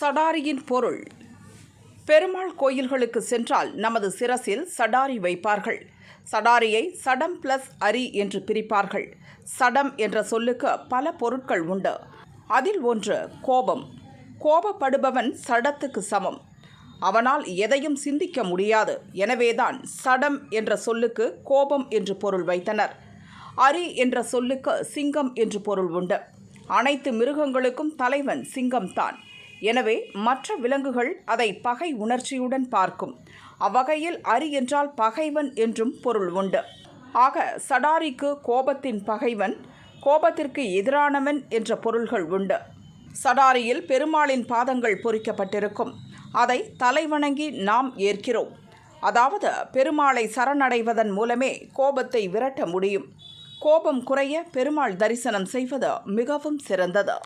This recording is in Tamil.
சடாரியின் பொருள். பெருமாள் கோயில்களுக்கு சென்றால் நமது சிரசில் சடாரி வைப்பார்கள். சடாரியை சடம் பிளஸ் அரி என்று பிரிப்பார்கள். சடம் என்ற சொல்லுக்கு பல பொருட்கள் உண்டு. அதில் ஒன்று கோபம். கோபப்படுபவன் சடத்துக்கு சமம். அவனால் எதையும் சிந்திக்க முடியாது. எனவேதான் சடம் என்ற சொல்லுக்கு கோபம் என்று பொருள் வைத்தனர். அரி என்ற சொல்லுக்கு சிங்கம் என்று பொருள் உண்டு. அனைத்து மிருகங்களுக்கும் தலைவன் சிங்கம்தான். எனவே மற்ற விலங்குகள் அதை பகை உணர்ச்சியுடன் பார்க்கும். அவ்வகையில் அரி என்றால் பகைவன் என்றும் பொருள் உண்டு. ஆக சடாரிக்கு கோபத்தின் பகைவன் கோபத்திற்கு எதிரானவன் என்ற பொருள்கள் உண்டு. சடாரியில் பெருமாளின் பாதங்கள் பொறிக்கப்பட்டிருக்கும். அதை தலைவணங்கி நாம் ஏற்கிறோம். அதாவது பெருமாளை சரணடைவதன் மூலமே கோபத்தை விரட்ட முடியும். கோபம் குறைய பெருமாள் தரிசனம் செய்வது மிகவும் சிறந்தது.